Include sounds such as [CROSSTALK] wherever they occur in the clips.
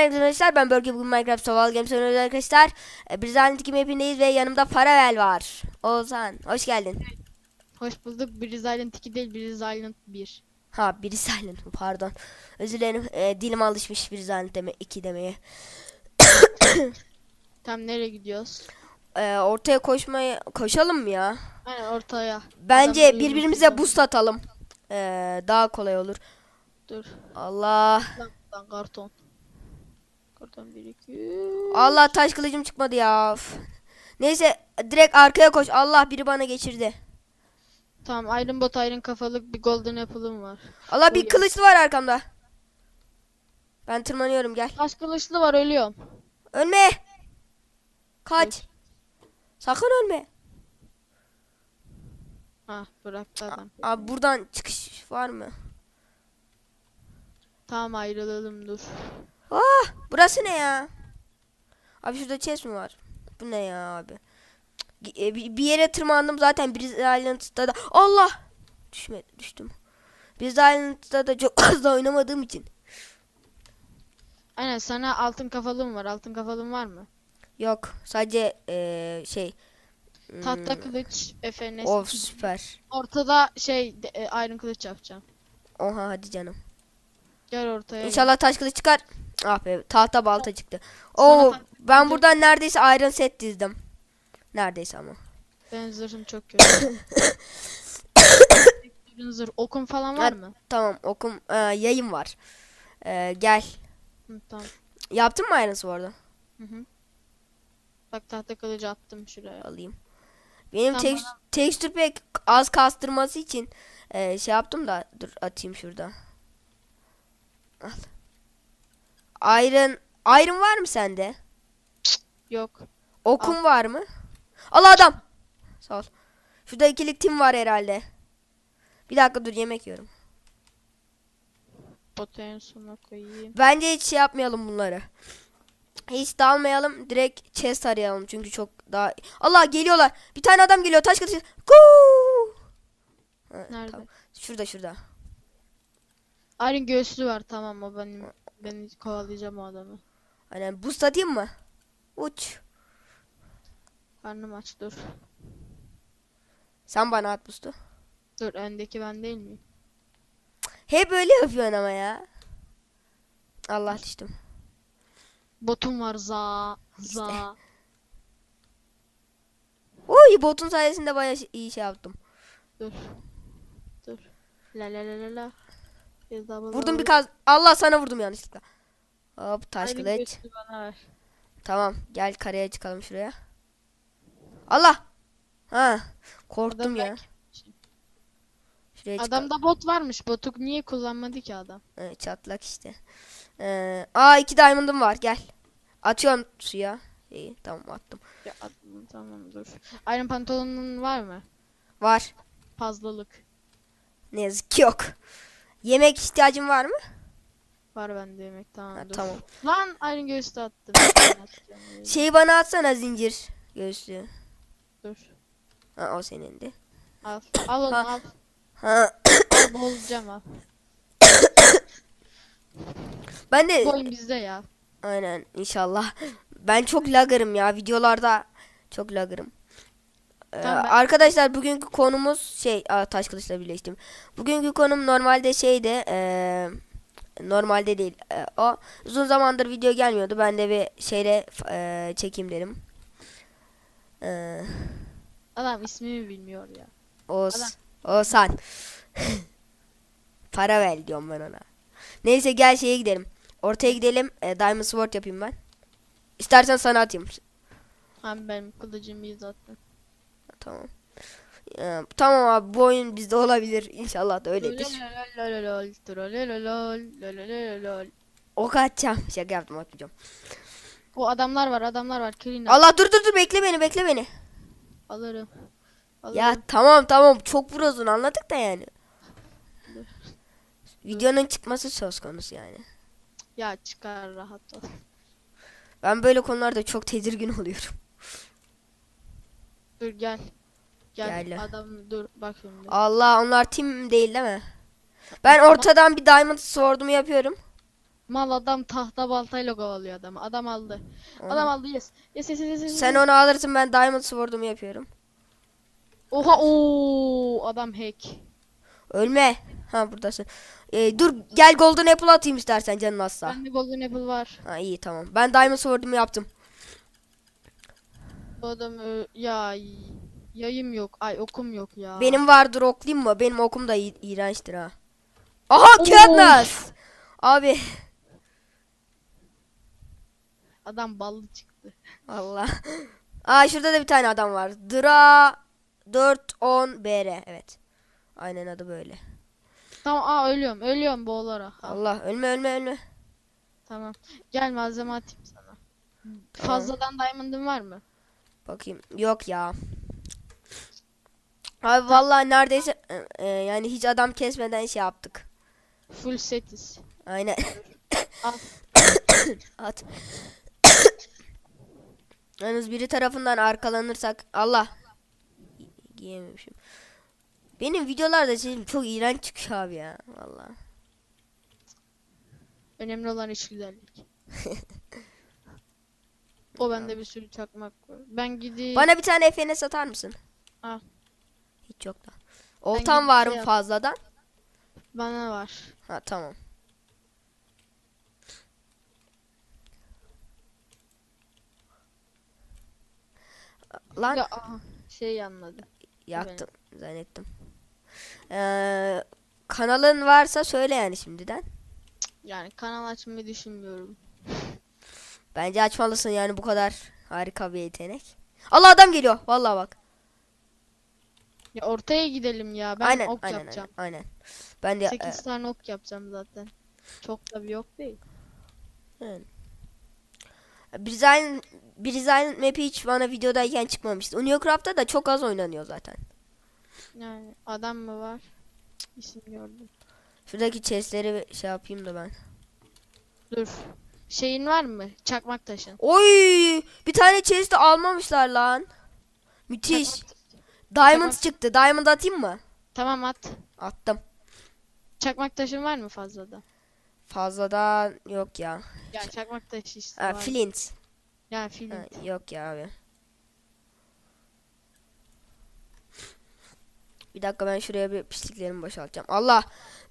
arkadaşlar ben Bölge bugün Minecraft Survival Games oynuyoruz arkadaşlar. Ee, Biz Antik mapindeyiz ve yanımda Paravel var. Oğuzhan hoş geldin. Hoş bulduk. Silent 2 değil, biri Silent 1. Ha biri silent pardon. Özür dilerim ee, dilim alışmış biri silent deme 2 demeye. [COUGHS] Tam nereye gidiyoruz? Ee, ortaya koşmaya koşalım mı ya? Aynen ortaya. Bence Adamları birbirimize yumruklayalım. boost atalım. Ee, daha kolay olur. Dur. Allah. Lan, lan karton. 1 2. Allah taş kılıcım çıkmadı ya. Üf. Neyse direkt arkaya koş. Allah biri bana geçirdi. Tamam Iron Bot Iron kafalık bir Golden Apple'ım var. Allah bir kılıçlı var arkamda. Ben tırmanıyorum gel. Taş kılıçlı var ölüyorum. Ölme. Kaç. Sakın ölme. Ha bıraktı adam. Abi buradan çıkış var mı? Tamam ayrılalım dur. Ah, burası ne ya? Abi şurada chest mi var? Bu ne ya abi? Cık, e, Bir yere tırmandım zaten Breeze Island'da da. Allah! Düşme, düştüm. Breeze Island'da da çok [LAUGHS] fazla oynamadığım için. Aynen sana altın kafalığım var. Altın kafalığım var mı? Yok, sadece eee, şey. hmm, Tahta kılıç FNS. Of süper. Ortada şey e, Iron kılıç yapacağım. Oha hadi canım. Gel ortaya. İnşallah taş kılıç çıkar. Ah be tahta balta çıktı. Oo ben buradan neredeyse iron set dizdim. Neredeyse ama. Benim zırhım çok kötü. [COUGHS] Zırh okun falan var Ha, mı? Tamam okum e, yayım var. E, gel. Hı, tamam. Yaptın mı iron? Hı hı. Bak tahta kılıcı attım şuraya. Alayım. Benim Tamam, tek, tekstür pek az kastırması için e, şey yaptım da dur atayım şurada. Al. Iron Iron var mı sende? Yok. Okum var mı? Al adam. Sağ ol. Şurada ikilik tim var herhalde. Bir dakika dur yemek yiyorum. Sona koyayım. Bence hiç şey yapmayalım bunları. Hiç dalmayalım. Direkt chest arayalım çünkü çok daha... Allah geliyorlar. Bir tane adam geliyor. Taş. Guu! Ha, Nerede? tamam. Şurada şurada. Iron göğsü var tamam o benim. Ben kovalayacağım o adamı. Aynen boost atayım mı? Uç. Karnım aç dur. Sen bana at boost'u. Dur öndeki ben değil miyim? Hep böyle yapıyorsun ama ya. Allah düştüm. Botum var za za. Oy botun sayesinde bayağı şey- iyi şey yaptım. Dur. Dur. La la la la la. Vurdum bir kaz. Allah sana vurdum yanlışlıkla. Hop taş Iron kılıç. Tamam gel kareye çıkalım şuraya. Allah. Ha korktum Adam ya. belki- Şuraya çıkalım. Adamda bot varmış. Botu niye kullanmadı ki adam? Evet, çatlak işte. Ee, aa iki diamond'ım var gel. Atıyorum suya. İyi tamam attım. Ya, at- tamam dur. Iron pantolonun var mı? Var. Fazlalık. Ne yazık ki yok. Yemek ihtiyacın var mı? Var bende yemek tamam Ha, dur. tamam. Lan göğsü [COUGHS] de attım. Şeyi bana atsana zincir göğüslüğü. Dur. Ha o senindi. Al. Al onu Ha. al. Ha Al boğulacağım al. [COUGHS] ben de Bu oyun bizde ya. aynen inşallah. Ben çok lagırım ya videolarda çok lagırım. Ee, Tamam, ben- Arkadaşlar bugünkü konumuz şey aa, taş kılıçla birleştim. Bugünkü konum normalde şeydi eee, normalde değil Ee, o uzun zamandır video gelmiyordu ben de bir şeyle eee, çekeyim dedim. Ee, Adam ismimi bilmiyor ya. Oğuz, Adam. Oğuzhan. [LAUGHS] Para ver diyorum ben ona. Neyse gel şeye gidelim. Ortaya gidelim. E, Diamond Sword yapayım ben. İstersen sana atayım. Hem benim kılıcım iyi zaten. Tamam. Ee, tamam abi bu oyun bizde olabilir. İnşallah da öyledir. Ok atacağım. Şaka yaptım atmayacağım. Bu adamlar var adamlar var. Kirin Allah dur dur dur bekle beni bekle beni. alırım. Alırım. Ya tamam tamam çok prosun anladık da yani. Videonun çıkması söz konusu yani. Ya çıkar rahat ol. Ben böyle konularda çok tedirgin oluyorum. Dur gel. Gel. Gel. Adam dur bak şimdi. Allah onlar tim değil değil mi? Ben ortadan bir diamond sword'umu yapıyorum. Mal adam tahta baltayla kovalıyor adamı. Adam aldı. Adam aldı yes. Yes yes yes yes. yes. Sen onu alırsın ben Diamond Sword'umu yapıyorum. Oha ooo adam hack. Ölme. Ha buradasın. Ee, dur gel Golden Apple atayım istersen canın azsa. Bende golden apple var. Ha iyi tamam. Ben Diamond Sword'umu yaptım. Bu adam ö- ya yayım yok. Ay okum yok ya. Benim vardır oklayayım mı? Benim okum da i- iğrençtir ha. Aha Katniss. Abi Adam ballı çıktı. Allah. Aa şurada da bir tane adam var. Dra 410 BR evet. Aynen adı böyle. Tamam aa ölüyorum. Ölüyorum boğularak. Ha, Allah ölme ölme ölme. Tamam. Gel malzeme atayım sana. Fazladan diamond'ın var mı? Bakayım. Yok ya. Abi vallahi neredeyse e, e, yani hiç adam kesmeden şey yaptık. Full setiz. Aynen. [COUGHS] [COUGHS] At. [COUGHS] Yalnız biri tarafından arkalanırsak Allah. Gi- Giyememişim. Benim videolarda sesim çok iğrenç çıkıyor abi ya. Vallahi. Önemli olan iş güzellik. [LAUGHS] o bende bir sürü çakmak var. Ben gideyim. Bana bir tane FN satar mısın? Al. Hiç yok da. Oltan var mı fazladan? Bana var. Ha tamam. Lan Ya, aha, şey anladım. yaktım zannettim. Ee, kanalın varsa söyle yani şimdiden. Yani kanal açmayı düşünmüyorum. Bence açmalısın yani bu kadar harika bir yetenek. Allah adam geliyor. Vallahi bak. Ya ortaya gidelim ya. Ben aynen, ok aynen, yapacağım. aynen, aynen. Ben de 8 tane ok yapacağım zaten. Çok da bir ok değil. e, Brizine Brizine map'i hiç bana videodayken çıkmamıştı. Uniocraft'ta da çok az oynanıyor zaten. Yani adam mı var? İsim gördüm. Şuradaki chestleri şey yapayım da ben. Dur. Şeyin var mı? Çakmak taşın. Oy! Bir tane chest'i almamışlar lan. Müthiş. Çakmak- Diamond Çakmak- çıktı. Diamond atayım mı? Tamam at. Attım. Çakmak taşın var mı fazladan? Fazladan yok ya. Ya çakmak taşı işte Ha, var. flint. Ya flint. Ha, yok ya abi. Bir dakika ben şuraya bir pisliklerimi boşaltacağım. Allah!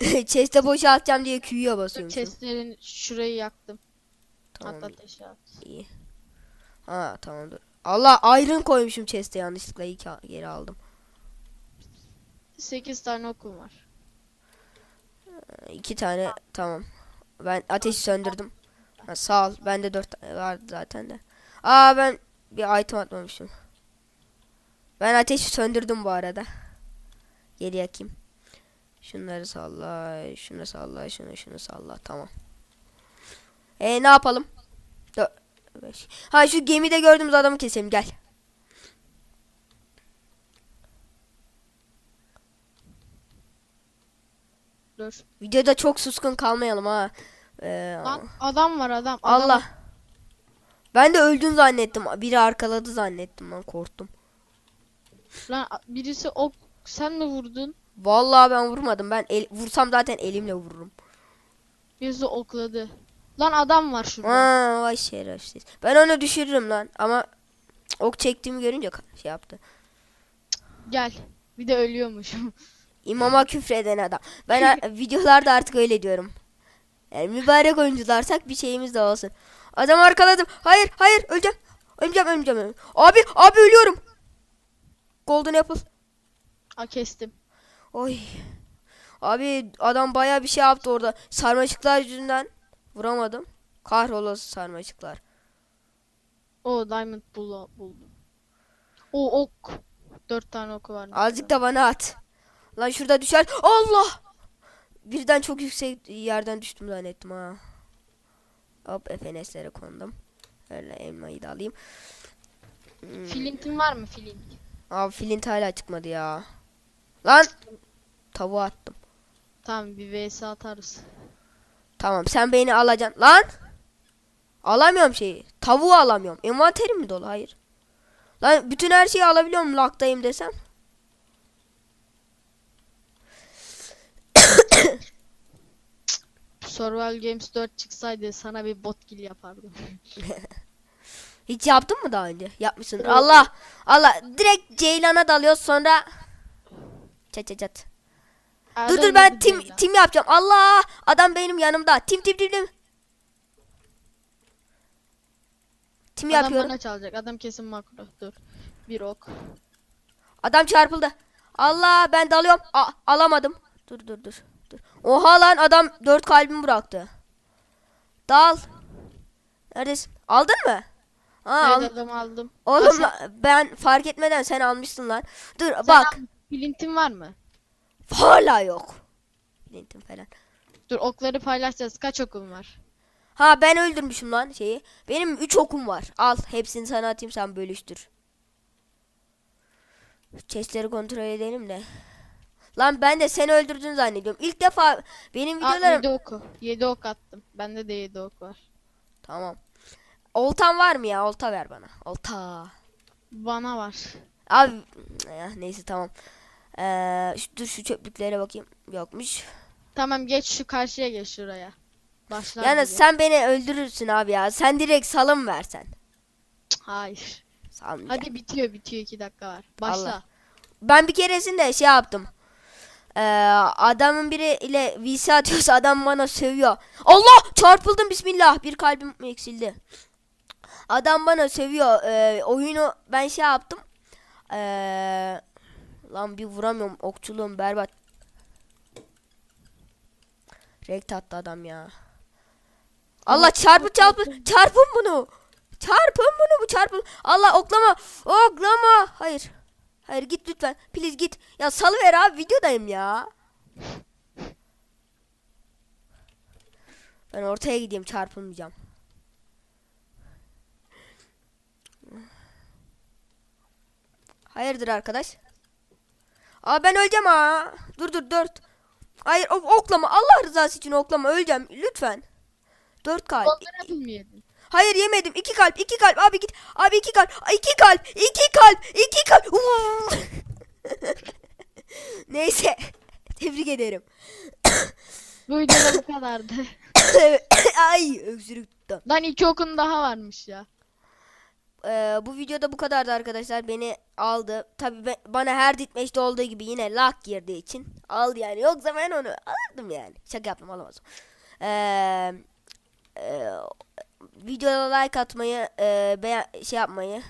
[LAUGHS] Chest'e boşaltacağım diye Q'ya basıyorum. Chestlerin şurayı yaktım. Tamam. At ateşe at. iyi. Ha tamam dur. Allah iron koymuşum chest'e yanlışlıkla a- geri aldım. 8 tane okum var. İki tane tamam. Ben ateşi söndürdüm. Ha, sağ ol. Bende dört tane vardı zaten de. Aa ben bir item atmamışım. Ben ateşi söndürdüm bu arada. Geri yakayım. Şunları salla, şunu salla, şunu şunu salla. Tamam. E ne yapalım? Ha şu gemide gördüğümüz adamı keselim gel. Dur. Videoda çok suskun kalmayalım ha. Ee, Lan adam var adam. Adam- Allah. Ben de öldün zannettim. Biri arkaladı zannettim ben korktum. Lan birisi ok sen mi vurdun? Vallahi ben vurmadım. Ben el, vursam zaten elimle vururum. Birisi okladı. Lan adam var şurada. Aa, vay şerefsiz. Ben onu düşürürüm lan ama ok çektiğimi görünce şey yaptı. Gel. Bir de ölüyormuşum. [LAUGHS] İmama küfreden adam. Ben [LAUGHS] videolarda artık öyle diyorum. Yani mübarek oyuncularsak bir şeyimiz de olsun. Adam arkaladım. Hayır, hayır, öleceğim. Öleceğim, öleceğim. öleceğim. Abi, abi ölüyorum. Golden Apple. A kestim. Oy. Abi adam baya bir şey yaptı orada. Sarmaşıklar yüzünden vuramadım. Kahrolası sarmaşıklar. O diamond bul buldum. O ok. Dört tane oku var. Azıcık da bana at. Lan şurada düşer. Allah! Birden çok yüksek yerden düştüm zannettim ha. Hop FNS'lere kondum. Öyle elmayı da alayım. Hmm. Flintin var mı flint? Abi flint hala çıkmadı ya. Lan! Tavuğa attım. Tamam bir vs atarız. Tamam sen beni alacaksın. Lan! Alamıyorum şeyi. Tavuğu alamıyorum. Envanterim mi dolu? Hayır. Lan bütün her şeyi alabiliyorum laktayım desem. [COUGHS] Survival Games 4 çıksaydı sana bir bot kill yapardım. [LAUGHS] Hiç yaptın mı daha önce? Yapmışsın. Allah Allah direkt Ceylan'a dalıyoruz sonra çat çat çat. Dur dur ben tim tim yapacağım. Allah adam benim yanımda. Tim tim tim tim. Tim Adam yapıyorum. bana çalacak. Adam kesin makro. Dur. Bir ok. Adam çarpıldı. Allah ben dalıyorum. A- alamadım. Dur dur dur. Dur. Oha lan adam dört kalbimi bıraktı. Dal. Neredesin? Aldın mı? Aa, Evet al- aldım. Oğlum Nasıl? ben fark etmeden sen almışsın lan. Dur Sen bak. al- var mı? Hala yok. Lintim falan. Dur okları paylaşacağız. Kaç okun var? Ha ben öldürmüşüm lan şeyi. Benim 3 okum var. Al hepsini sana atayım sen bölüştür. Chestleri kontrol edelim de. Lan ben de seni öldürdün zannediyorum. İlk defa benim videolarım... 7 oku. 7 ok attım. Bende de 7 ok var. Tamam. Oltan var mı ya? Olta ver bana. Olta. Bana var. Abi neyse tamam. Ee, şu, dur şu çöplüklere bakayım. Yokmuş. Tamam geç şu karşıya geç şuraya. Başlar Yani gibi. sen beni öldürürsün abi ya. Sen direkt salım versen. Hayır. Salmayacağım. Hadi bitiyor bitiyor 2 dakika var. Başla. Allah. Ben bir keresinde şey yaptım. Ee, adamın biri ile VC atıyorsa adam bana sövüyor. Allah çarpıldım bismillah. Bir kalbim eksildi. Adam bana sövüyor. Ee, oyunu ben şey yaptım. Ee, lan bir vuramıyorum. Okçuluğum berbat. Rekt attı adam ya. Allah çarpı çarpı çarpın bunu. Çarpın bunu bu çarpın. Allah oklama. Oklama. Hayır. Hayır git lütfen. Please git. Ya salıver abi videodayım ya. Ben ortaya gideyim çarpılmayacağım. Hayırdır arkadaş? Aa ben öleceğim ha. Dur dur dört. Hayır oklama. Allah rızası için oklama. Öleceğim lütfen. Dört kalp. Onları mı yedin? Hayır yemedim. İki kalp, iki kalp. Abi git. Abi iki kalp. İki kalp, iki kalp, iki kalp. [LAUGHS] Neyse. Tebrik ederim. Bu videoda bu kadardı. [LAUGHS] Ay öksürük tuttu. Lan iki okun daha varmış ya. Ee, bu videoda bu kadardı arkadaşlar. Beni aldı. Tabi bana her ditmeşte olduğu gibi yine lak girdiği için aldı yani. Yoksa ben onu alırdım yani. Şaka yaptım alamazdım. Ee, e, videoda like atmayı, e, beğen şey yapmayı,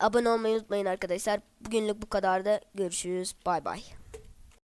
abone olmayı unutmayın arkadaşlar. Bugünlük bu kadardı. Görüşürüz. Bay bay.